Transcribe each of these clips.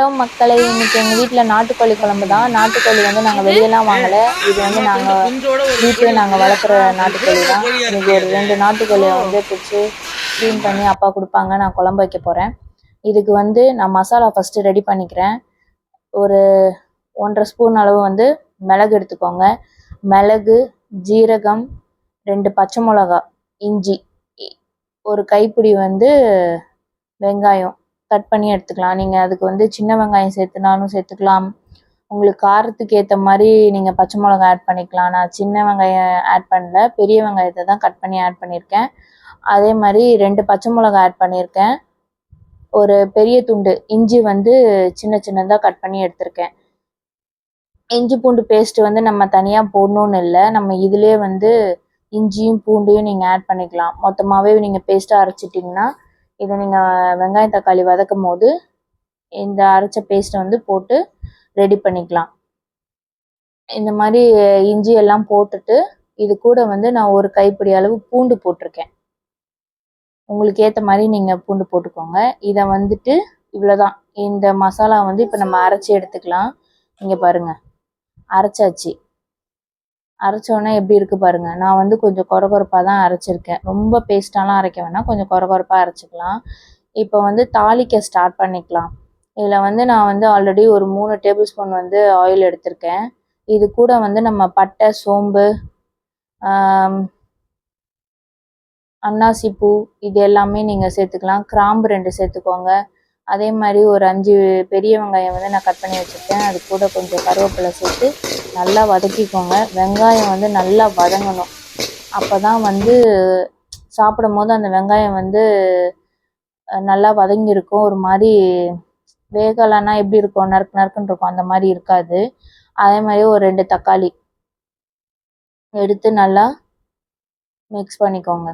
Hello மக்களை இன்னைக்கு எங்கள் வீட்டில் நாட்டுக்கோழி குழம்பு தான். நாட்டுக்கோழி வந்து நாங்கள் வெளியெல்லாம் வாங்கலை. இது வந்து நாங்கள் வீட்டிலே நாங்கள் வளர்க்குற நாட்டுக்கோழி தான். இன்னைக்கு ஒரு ரெண்டு நாட்டுக்கோழியை வந்து பிடிச்சி க்ளீன் பண்ணி அப்பா கொடுப்பாங்க. நான் குழம்பு வைக்க போகிறேன் இதுக்கு வந்து நான் மசாலா ஃபஸ்ட்டு ரெடி பண்ணிக்கிறேன். ஒரு ஒன்றரை ஸ்பூன் அளவு வந்து மிளகு எடுத்துக்கோங்க. மிளகு ஜீரகம் ரெண்டு பச்சை மிளகா இஞ்சி ஒரு கைப்பிடி வந்து வெங்காயம் கட் பண்ணி எடுத்துக்கலாம். நீங்கள் அதுக்கு வந்து சின்ன வெங்காயம் சேர்த்துனாலும் சேர்த்துக்கலாம். உங்களுக்கு காரத்துக்கு ஏற்ற மாதிரி நீங்கள் பச்சை மிளகா ஆட் பண்ணிக்கலாம். நான் சின்ன வெங்காயம் ஆட் பண்ணல பெரிய வெங்காயத்தை தான் கட் பண்ணி ஆட் பண்ணியிருக்கேன். அதே மாதிரி ரெண்டு பச்சை மிளகா ஆட் பண்ணியிருக்கேன். ஒரு பெரிய துண்டு இஞ்சி வந்து சின்ன சின்னதாக கட் பண்ணி எடுத்திருக்கேன். இஞ்சி பூண்டு பேஸ்ட் வந்து நம்ம தனியாக போடணும்னு இல்லை. நம்ம இதிலே வந்து இஞ்சியும் பூண்டையும் நீங்கள் ஆட் பண்ணிக்கலாம். மொத்தமாகவே நீங்கள் பேஸ்ட்டாக அரைச்சிட்டிங்கன்னா இதை நீங்கள் வெங்காயம் தக்காளி வதக்கும் போது இந்த அரைச்ச பேஸ்ட்டை வந்து போட்டு ரெடி பண்ணிக்கலாம். இந்த மாதிரி இஞ்சி எல்லாம் போட்டுட்டு இது கூட வந்து நான் ஒரு கைப்பிடி அளவு பூண்டு போட்டிருக்கேன். உங்களுக்கு ஏற்ற மாதிரி நீங்கள் பூண்டு போட்டுக்கோங்க. இதை வந்துட்டு இவ்வளோதான் இந்த மசாலா வந்து இப்போ நம்ம அரைச்சி எடுத்துக்கலாம். இங்கே பாருங்க. அரைச்சாச்சு. அரைச்சோன்னே எப்படி இருக்கு பாருங்க. நான் வந்து கொஞ்சம் கொரகொரப்பாக தான் அரைச்சிருக்கேன். ரொம்ப பேஸ்டாலாம் அரைக்க வேணாம். கொஞ்சம் கொரகொரப்பாக அரைச்சிக்கலாம். இப்போ வந்து தாளிக்க ஸ்டார்ட் பண்ணிக்கலாம். இதில் வந்து நான் வந்து ஆல்ரெடி ஒரு மூணு டேபிள் ஸ்பூன் வந்து ஆயில் எடுத்திருக்கேன். இது கூட வந்து நம்ம பட்டை சோம்பு அன்னாசிப்பூ அன்னாசி பூ இது எல்லாமே நீங்கள் சேர்த்துக்கலாம். கிராம்பு ரெண்டு சேர்த்துக்கோங்க. அதே மாதிரி ஒரு அஞ்சு பெரிய வெங்காயம் வந்து நான் கட் பண்ணி வச்சுருக்கேன். அது கூட கொஞ்சம் கருவேப்பிலை சேர்த்து நல்லா வதக்கிக்கோங்க. வெங்காயம் வந்து நல்லா வதங்கணும். அப்போ தான் வந்து சாப்பிடும் போது அந்த வெங்காயம் வந்து நல்லா வதங்கியிருக்கும். ஒரு மாதிரி வேகலைன்னா எப்படி இருக்கும்? நறுக்கு நறுக்குன்னு இருக்கும். அந்த மாதிரி இருக்காது. அதே மாதிரி ஒரு ரெண்டு தக்காளி எடுத்து நல்லா மிக்ஸ் பண்ணிக்கோங்க.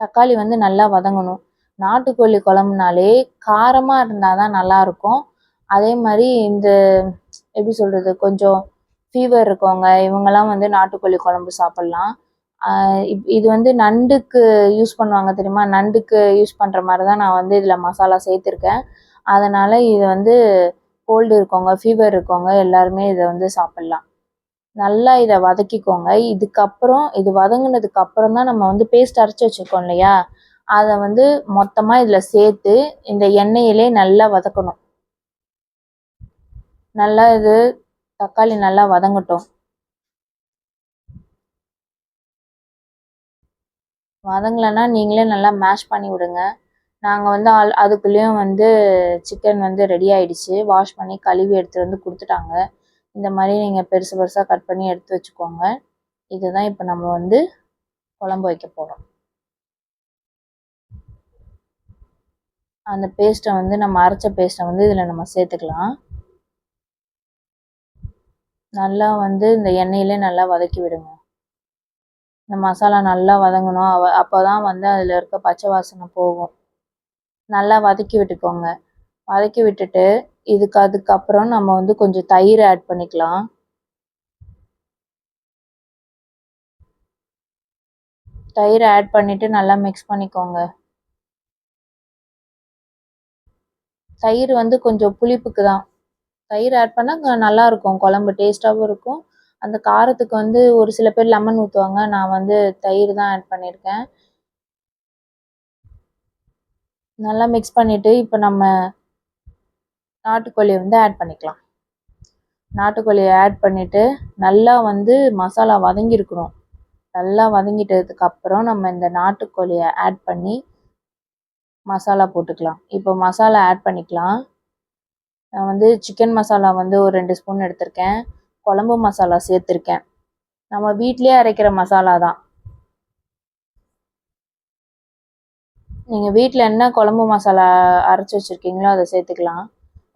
தக்காளி வந்து நல்லா வதங்கணும். நாட்டுக்கோழி குழம்புனாலே காரமாக இருந்தால் தான் நல்லாயிருக்கும். அதே மாதிரி இந்த எப்படி சொல்கிறது கொஞ்சம் ஃபீவர் இருக்கவங்க இவங்கெல்லாம் வந்து நாட்டுக்கோழி குழம்பு சாப்பிட்லாம். இப்- இது வந்து நண்டுக்கு யூஸ் பண்ணுவாங்க தெரியுமா? நண்டுக்கு யூஸ் பண்ணுற மாதிரி தான் நான் வந்து இதில் மசாலா சேர்த்துருக்கேன். அதனால் இது வந்து கோல்டு இருக்கவங்க ஃபீவர் இருக்கவங்க எல்லாருமே இதை வந்து சாப்பிட்லாம். நல்லா இதை வதக்கிக்கோங்க. இதுக்கப்புறம் இது வதங்கினதுக்கு அப்புறம் தான் நம்ம வந்து பேஸ்ட் அரைச்சி வச்சுருக்கோம் இல்லையா? அதை வந்து மொத்தமாக இதில் சேர்த்து இந்த எண்ணெயிலே நல்லா வதக்கணும். நல்லா இது தக்காளி நல்லா வதங்கட்டும். வதங்கலைன்னா நீங்களே நல்லா மேஷ் பண்ணி விடுங்க. நாங்கள் வந்து ஆல் அதுக்குள்ளேயும் வந்து சிக்கன் வந்து ரெடி ஆயிடுச்சு. வாஷ் பண்ணி கழுவி எடுத்துகிட்டு வந்து கொடுத்துட்டாங்க. இந்த மாதிரி நீங்கள் பெருசு பெருசாக கட் பண்ணி எடுத்து வச்சுக்கோங்க. இதுதான் இப்போ நம்ம வந்து குழம்பு வைக்க போகிறோம் அந்த பேஸ்ட்டை வந்து நம்ம அரைச்ச பேஸ்ட்டை வந்து இதில் நம்ம சேர்த்துக்கலாம். நல்லா வந்து இந்த எண்ணெயிலே நல்லா வதக்கி விடுங்க. இந்த மசாலா நல்லா வதங்கணும். அவ அப்போ தான் வந்து அதில் இருக்க பச்சை வாசனை போகும். நல்லா வதக்கி விட்டுக்கோங்க. வதக்கி விட்டுட்டு இதுக்கு அதுக்கப்புறம் நம்ம வந்து கொஞ்சம் தயிர் ஆட் பண்ணிக்கலாம். தயிர் ஆட் பண்ணிவிட்டு நல்லா மிக்ஸ் பண்ணிக்கோங்க. தயிர் வந்து கொஞ்சம் புளிப்புக்கு தான் தயிர் ஆட் பண்ணால் நல்லா இருக்கும் குழம்பு டேஸ்ட்டாகவும் இருக்கும். அந்த காரத்துக்கு வந்து ஒரு சில பேர் லெமன் ஊற்றுவாங்க நான் வந்து தயிர் தான் ஆட் பண்ணியிருக்கேன் நல்லா மிக்ஸ் பண்ணிவிட்டு இப்போ நம்ம நாட்டுக்கோழியை வந்து ஆட் பண்ணிக்கலாம். நாட்டுக்கோழியை ஆட் பண்ணிவிட்டு நல்லா வந்து மசாலா வதங்கியிருக்கணும் நல்லா வதங்கிட்டதுக்கு அப்புறம் நம்ம இந்த நாட்டுக்கோழியை ஆட் பண்ணி மசாலா போட்டுக்கலாம். இப்போ மசாலா ஆட் பண்ணிக்கலாம். நான் வந்து சிக்கன் மசாலா வந்து ஒரு ரெண்டு ஸ்பூன் எடுத்திருக்கேன். குழம்பு மசாலா சேர்த்துருக்கேன். நம்ம வீட்டிலே அரைக்கிற மசாலா தான். நீங்கள் வீட்டில் என்ன குழம்பு மசாலா அரைச்சி வச்சுருக்கீங்களோ அதை சேர்த்துக்கலாம்.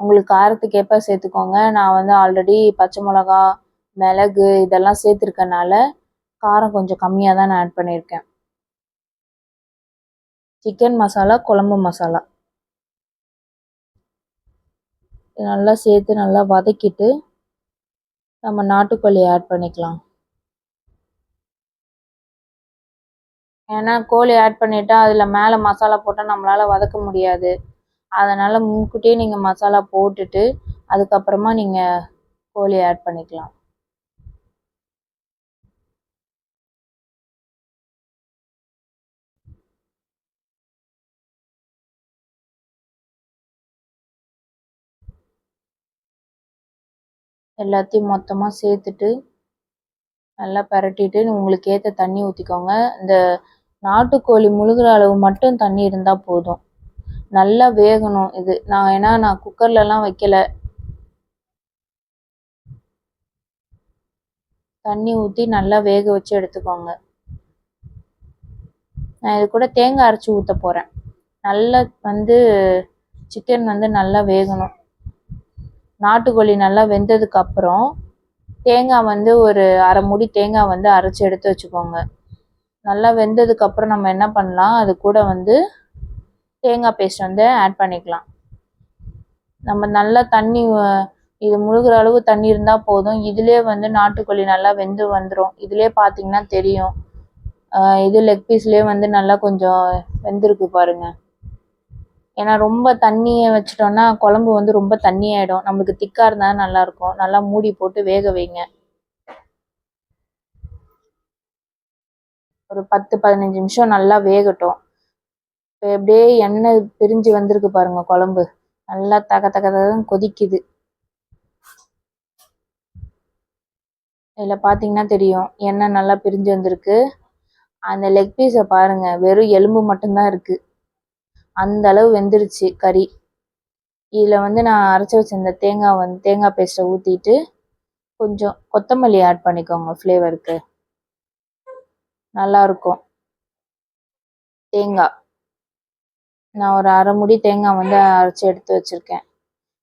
உங்களுக்கு காரத்துக்கேற்ப சேர்த்துக்கோங்க. நான் வந்து ஆல்ரெடி பச்சை மிளகா மிளகு இதெல்லாம் சேர்த்துருக்கனால காரம் கொஞ்சம் கம்மியாக தான் நான் ஆட் பண்ணியிருக்கேன். சிக்கன் மசாலா குழம்பு மசாலா நல்லா சேர்த்து நல்லா வதக்கிட்டு நம்ம நாட்டுக்கோழியை ஆட் பண்ணிக்கலாம். ஏன்னா கோழி ஆட் பண்ணிட்டா அதில் மேலே மசாலா போட்டால் நம்மளால் வதக்க முடியாது. அதனால் முன்கூட்டியே நீங்கள் மசாலா போட்டுட்டு அதுக்கப்புறமா நீங்கள் கோழி ஆட் பண்ணிக்கலாம். எல்லாத்தையும் மொத்தமாக சேர்த்துட்டு நல்லா பரட்டிட்டு உங்களுக்கு ஏற்ற தண்ணி ஊற்றிக்கோங்க இந்த நாட்டுக்கோழி முழுகிற அளவு மட்டும் தண்ணி இருந்தால் போதும். நல்லா வேகணும் இது. நான் ஏன்னா நான் குக்கர்லலாம் வைக்கல. தண்ணி ஊற்றி நல்லா வேக வச்சு எடுத்துக்கோங்க. நான் இது கூட தேங்காய் அரைச்சி ஊற்ற போகிறேன் நல்லா வந்து சிக்கன் வந்து நல்லா வேகணும். நாட்டுக்கோழி நல்லா வெந்ததுக்கு அப்புறம் தேங்காய் வந்து ஒரு அரை மூடி தேங்காய் வந்து அரைச்சி எடுத்து வச்சுக்கோங்க. நல்லா வெந்ததுக்கு அப்புறம் நம்ம என்ன பண்ணலாம்? அது கூட வந்து தேங்காய் பேஸ்ட் வந்து ஆட் பண்ணிக்கலாம். நம்ம நல்லா தண்ணி இது முழுகிற அளவு தண்ணி இருந்தால் போதும். இதுலேயே வந்து நாட்டுக்கோழி நல்லா வெந்து வந்துடும் இதுலேயே பார்த்தீங்கன்னா தெரியும். இது லெக் பீஸ்லேயே வந்து நல்லா கொஞ்சம் வெந்திருக்கு பாருங்கள் ஏன்னா ரொம்ப தண்ணியை வச்சிட்டோன்னா குழம்பு வந்து ரொம்ப தண்ணி ஆகிடும் நம்மளுக்கு திக்காக இருந்தால் நல்லாயிருக்கும். நல்லா மூடி போட்டு வேக வைங்க. ஒரு பத்து பதினஞ்சு நிமிஷம் நல்லா வேகட்டும். இப்போ எப்படியே எண்ணெய் பிரிஞ்சு வந்திருக்கு பாருங்க குழம்பு. நல்லா தக தகதான் கொதிக்குது. இதில் பார்த்தீங்கன்னா தெரியும். எண்ணெய் நல்லா பிரிஞ்சு வந்திருக்கு. அந்த லெக் பீஸை பாருங்கள் வெறும் எலும்பு மட்டும்தான் இருக்குது அந்த அளவு வெந்துருச்சு கறி. இதில் வந்து நான் அரைச்சி வச்சிருந்த தேங்காய் வந்து தேங்காய் பேஸ்ட்டை ஊற்றிட்டு கொஞ்சம் கொத்தமல்லி ஆட் பண்ணிக்கோங்க ஃப்ளேவருக்கு நல்லாயிருக்கும் தேங்காய் நான் ஒரு அரை முடி தேங்காய் வந்து அரைச்சி எடுத்து வச்சுருக்கேன்.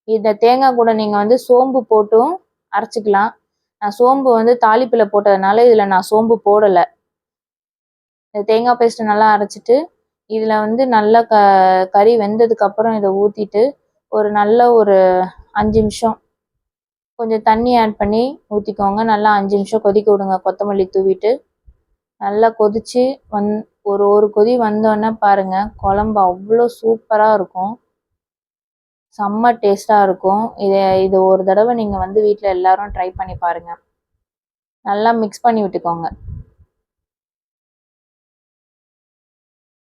இந்த தேங்காய் கூட நீங்கள் வந்து சோம்பு போட்டும் அரைச்சிக்கலாம். நான் சோம்பு வந்து தாளிப்பில் போட்டதுனால இதில் நான் சோம்பு போடலை. இந்த தேங்காய் பேஸ்ட்டு நல்லா அரைச்சிட்டு இதில் வந்து நல்லா க கறி வெந்ததுக்கப்புறம் இதை ஊற்றிட்டு ஒரு நல்ல ஒரு அஞ்சு நிமிஷம் கொஞ்சம் தண்ணி ஆட் பண்ணி ஊற்றிக்கோங்க நல்லா அஞ்சு நிமிஷம் கொதிக்க விடுங்க. கொத்தமல்லி தூவிட்டு நல்லா கொதித்து வந் ஒரு ஒரு கொதி வந்தோடனே பாருங்கள் குழம்பு அவ்வளோ சூப்பராக இருக்கும். செம்ம டேஸ்ட்டாக இருக்கும். இதை இது ஒரு தடவை நீங்கள் வந்து வீட்டில் எல்லோரும் ட்ரை பண்ணி பாருங்கள் நல்லா மிக்ஸ் பண்ணி விட்டுக்கோங்க.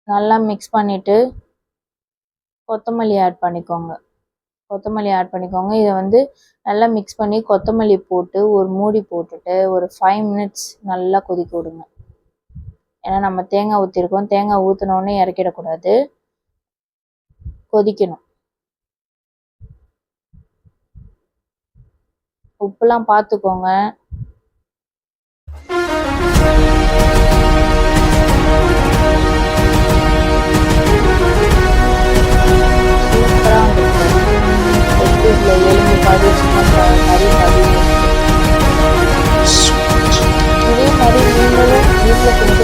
நல்லா மிக்ஸ் பண்ணிவிட்டு கொத்தமல்லி ஆட் பண்ணிக்கோங்க. கொத்தமல்லி ஆட் பண்ணிக்கோங்க. இதை வந்து நல்லா மிக்ஸ் பண்ணி கொத்தமல்லி போட்டு ஒரு மூடி போட்டுட்டு ஒரு ஃபைவ் மினிட்ஸ் நல்லா கொதிக்க விடுங்க. ஏன்னா நம்ம தேங்காய் ஊற்றிருக்கோம் தேங்காய் ஊற்றினோடனே இறக்கிடக்கூடாது. கொதிக்கணும். உப்புலாம் பார்த்துக்கோங்க எலும்பு பாதி மாதிரி நீங்களும் வீட்டில்